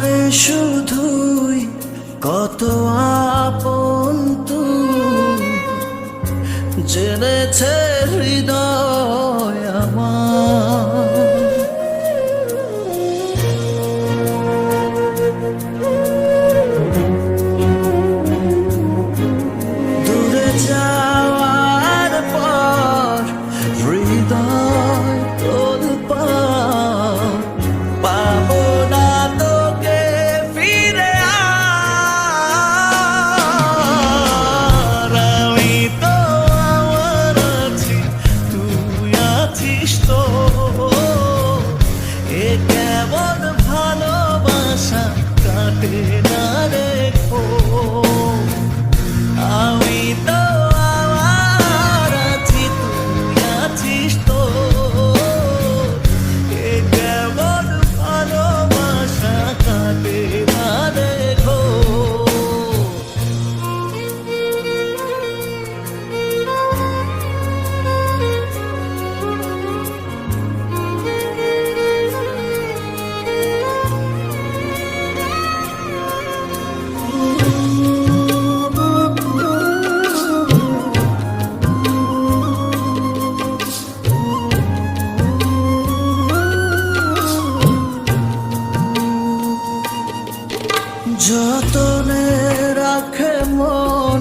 করে শুধুই কত আপন জেনেছে হৃদয় আমার। কেমন ভালোবাসা কাটে না রেখো যতনে রাখে মন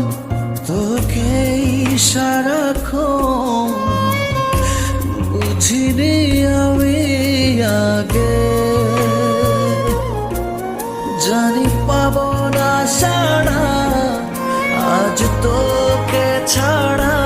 তোকে সারাক্ষণ। বুঝিনি আমি আগে, জানি পাবো না সারা আজ তোকে ছাড়া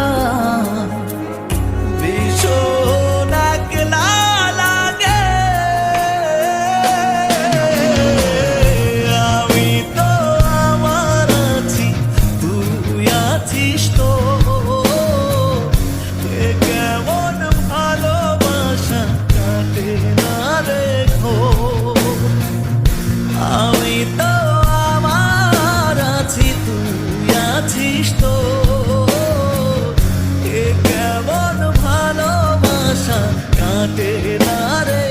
কাটে না রেখো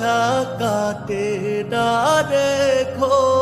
ভালোবাসা কাটে না রেখো